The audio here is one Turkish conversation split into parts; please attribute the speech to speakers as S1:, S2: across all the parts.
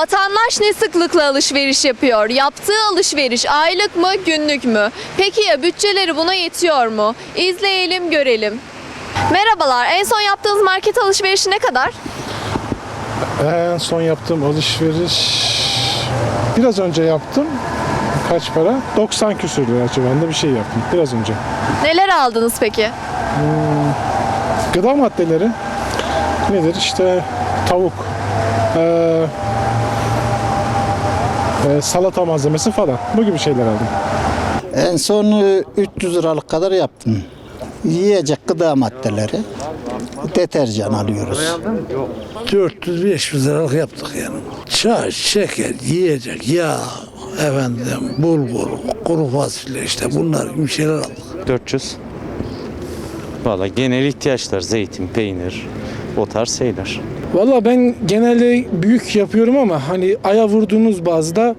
S1: Vatandaş ne sıklıkla alışveriş yapıyor? Yaptığı alışveriş aylık mı, günlük mü? Peki ya bütçeleri buna yetiyor mu? İzleyelim, görelim. Merhabalar, en son yaptığınız market alışverişi ne kadar?
S2: En son yaptığım alışveriş biraz önce yaptım. Kaç para? 90 küsür lira civarında bir şey yaptım biraz önce.
S1: Neler aldınız peki?
S2: Gıda maddeleri nedir? İşte tavuk, eee, eee, salata malzemesi falan. Bu gibi şeyler aldım.
S3: En son e, 300 liralık kadar yaptım. Yiyecek gıda maddeleri, deterjan alıyoruz.
S4: 400-500 liralık yaptık yani. Çay, şeker, yiyecek, yağ, efendim, bulgur, kuru fasulye işte bunlar gibi şeyler aldık.
S5: 400. Valla genel ihtiyaçlar zeytin, peynir, o tarz şeyler.
S2: Valla ben genelde büyük yapıyorum ama hani aya vurduğunuz bazda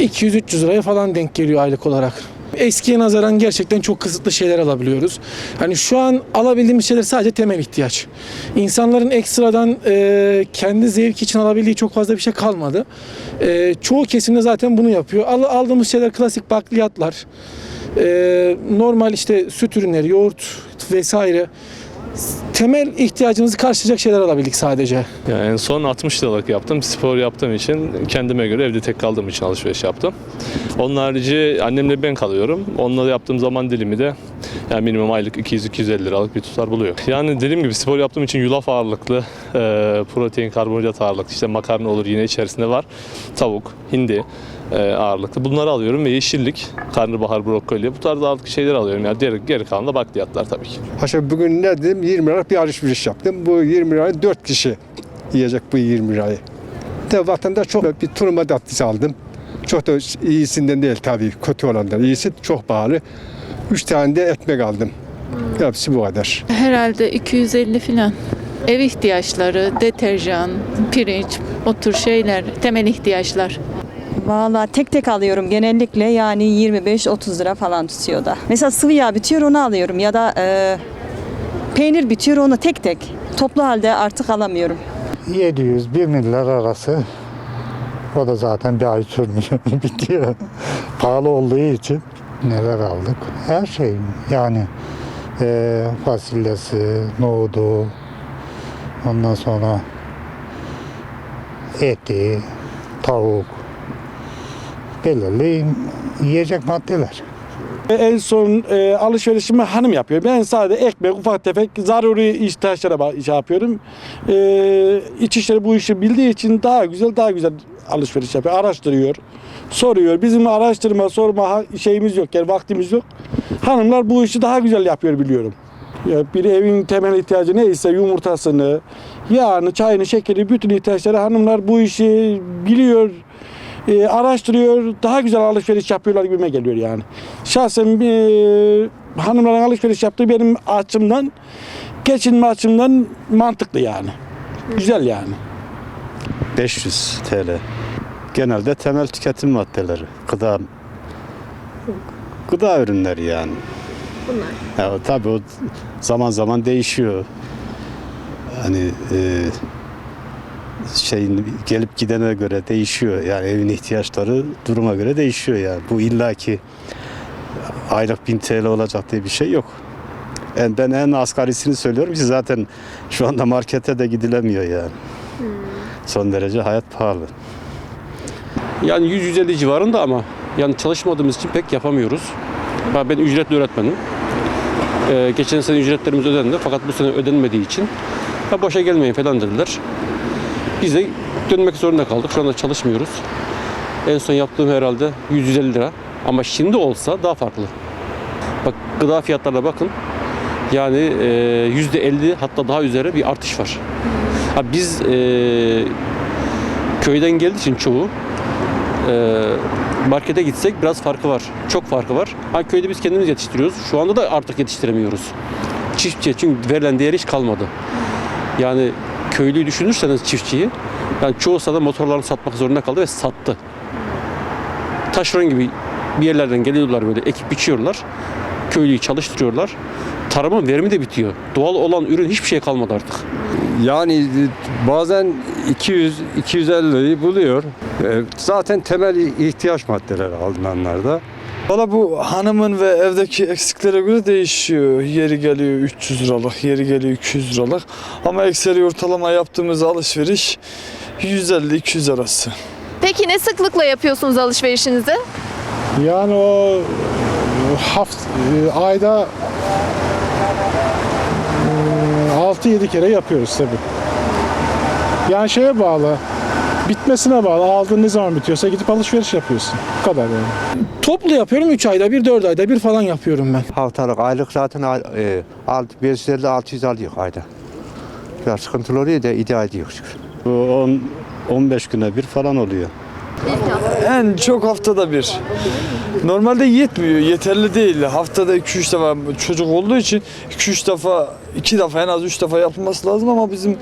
S2: 200-300 liraya falan denk geliyor aylık olarak. Eskiye nazaran gerçekten çok kısıtlı şeyler alabiliyoruz. Hani şu an alabildiğimiz şeyler sadece temel ihtiyaç. İnsanların ekstradan e, kendi zevk için alabildiği çok fazla bir şey kalmadı. E, çoğu kesimde zaten bunu yapıyor. Al, aldığımız şeyler klasik bakliyatlar, e, normal işte süt ürünleri, yoğurt vesaire. Temel ihtiyacımızı karşılayacak şeyler alabildik sadece.
S6: Yani en son 60 liralık yaptım. Spor yaptığım için kendime göre evde tek kaldığım için alışveriş yaptım. Onun harici annemle ben kalıyorum. Onunla yaptığım zaman dilimi de yani minimum aylık 200-250 liralık bir tutar buluyor. Yani dediğim gibi spor yaptığım için yulaf ağırlıklı, e, protein, karbonhidrat ağırlıklı, işte makarna olur yine içerisinde var. Tavuk, hindi e, ağırlıklı. Bunları alıyorum ve yeşillik, karnabahar, brokoli bu tarz ağırlıklı şeyler alıyorum. Yani diğer, geri kalan da bakliyatlar tabii ki.
S7: Haşa bugün ne dedim 20 liralık bir alışveriş yaptım. Bu 20 lirayı 4 kişi yiyecek bu 20 lirayı. De vatandaş çok bir turma tatlısı aldım. Çok da iyisinden değil tabii kötü olandan. İyisi çok pahalı. 3 tane de ekmek aldım. Hepsi bu kadar.
S8: Herhalde 250 filan. Ev ihtiyaçları, deterjan, pirinç, o tür şeyler, temel ihtiyaçlar.
S9: Valla tek tek alıyorum genellikle yani 25-30 lira falan tutuyor da. Mesela sıvı yağ bitiyor onu alıyorum ya da e, peynir bitiyor onu tek tek. Toplu halde artık alamıyorum.
S10: 700 1 milyar arası. O da zaten bir ay sürmüyor, bitiyor. Pahalı olduğu için neler aldık? Her şey yani eee fasulyesi, nohudu, ondan sonra eti, tavuk, belirli yiyecek maddeler.
S2: En son e, alışverişimi hanım yapıyor. Ben sadece ekmek, ufak tefek zaruri ihtiyaçlara şey yapıyorum. E, İçişleri bu işi bildiği için daha güzel, daha güzel alışveriş yapıyor. Araştırıyor, soruyor. Bizim araştırma, sorma şeyimiz yok, yani vaktimiz yok. Hanımlar bu işi daha güzel yapıyor biliyorum. Ya bir evin temel ihtiyacı neyse yumurtasını, yağını, çayını, şekeri, bütün ihtiyaçları hanımlar bu işi biliyor, e, araştırıyor, daha güzel alışveriş yapıyorlar gibime geliyor yani. Şahsen e, hanımların alışveriş yaptığı benim açımdan, geçinme açımdan mantıklı yani. Güzel yani.
S5: 500 TL. Genelde temel tüketim maddeleri. Gıda gıda ürünleri yani. Bunlar. Ya, tabii o zaman zaman değişiyor. Hani e, şeyin gelip gidene göre değişiyor. Yani evin ihtiyaçları duruma göre değişiyor yani. Bu illaki aylık 1000 TL olacak diye bir şey yok. En, ben en asgarisini söylüyorum ki zaten şu anda markete de gidilemiyor yani. Son derece hayat pahalı.
S11: Yani 100-150 civarında ama yani çalışmadığımız için pek yapamıyoruz. Ben, ücretli öğretmenim. Ee, geçen sene ücretlerimiz ödendi fakat bu sene ödenmediği için ha, boşa gelmeyin falan dediler. Biz de dönmek zorunda kaldık. Şu anda çalışmıyoruz. En son yaptığım herhalde 150 lira. Ama şimdi olsa daha farklı. Bak gıda fiyatlarına bakın. Yani e, %50 hatta daha üzeri bir artış var. Ha, biz e, köyden geldiği için çoğu e, markete gitsek biraz farkı var. Çok farkı var. Ha, köyde biz kendimiz yetiştiriyoruz. Şu anda da artık yetiştiremiyoruz. Çiftçiye çünkü verilen değer hiç kalmadı. Yani köylüyü düşünürseniz çiftçiyi, yani çoğu sana motorlarını satmak zorunda kaldı ve sattı. Taşeron gibi bir yerlerden geliyorlar böyle ekip biçiyorlar. köylüyü çalıştırıyorlar. Tarımın verimi de bitiyor. Doğal olan ürün hiçbir şey kalmadı artık.
S12: Yani bazen 200 250'yi buluyor. E, Zaten temel ihtiyaç maddeleri alınanlarda.
S13: Valla bu hanımın ve evdeki eksiklere göre değişiyor. Yeri geliyor 300 liralık, yeri geliyor 200 liralık. Ama ekseri ortalama yaptığımız alışveriş 150-200 arası.
S1: Peki ne sıklıkla yapıyorsunuz alışverişinizi?
S2: Yani o haft ayda 6-7 kere yapıyoruz tabii. Yani şeye bağlı. Bitmesine bağlı. Aldığın ne zaman bitiyorsa gidip alışveriş yapıyorsun. Bu kadar yani.
S13: Toplu yapıyorum 3 ayda bir, 4 ayda bir falan yapıyorum ben.
S14: Haftalık, aylık zaten e, 550-600 alıyor ayda. Biraz sıkıntılı oluyor da idare ediyor şükür.
S5: Bu 10 15 güne bir falan oluyor.
S13: En çok haftada bir. Normalde yetmiyor, yeterli değil. Haftada 2-3 defa çocuk olduğu için 2-3 defa, 2 defa en az 3 defa yapılması lazım ama bizim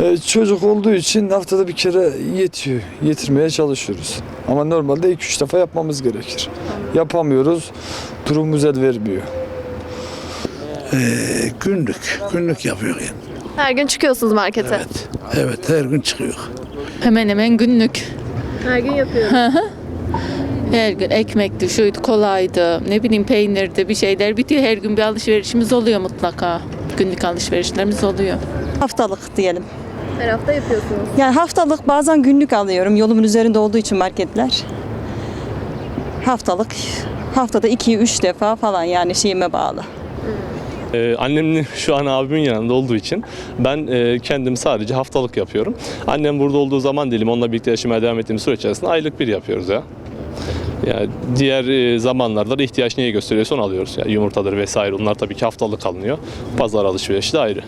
S13: e, çocuk olduğu için haftada bir kere yetiyor. Yetirmeye çalışıyoruz. Ama normalde 2-3 defa yapmamız gerekir. Yapamıyoruz, durumumuz el vermiyor.
S4: günlük, günlük yapıyor yani.
S1: Her gün çıkıyorsunuz markete.
S4: Evet, evet her gün çıkıyor.
S8: Hemen hemen günlük.
S1: Her gün yapıyorum.
S8: Her gün ekmekti, şuydu, kolaydı, ne bileyim peynirdi, bir şeyler bitiyor. Her gün bir alışverişimiz oluyor mutlaka. Günlük alışverişlerimiz oluyor.
S9: Haftalık diyelim.
S1: Her hafta yapıyorsunuz.
S9: Yani haftalık bazen günlük alıyorum. Yolumun üzerinde olduğu için marketler. Haftalık haftada 2-3 defa falan yani şeyime bağlı.
S6: Ee, annem şu an abimin yanında olduğu için ben e, kendim sadece haftalık yapıyorum. Annem burada olduğu zaman dilim onunla birlikte yaşamaya devam ettiğimiz süre içerisinde aylık bir yapıyoruz ya. Yani diğer e, zamanlarda da ihtiyaç neye gösteriyorsa onu alıyoruz. Yani yumurtadır vesaire onlar tabii ki haftalık alınıyor. Pazar alışverişi de ayrı.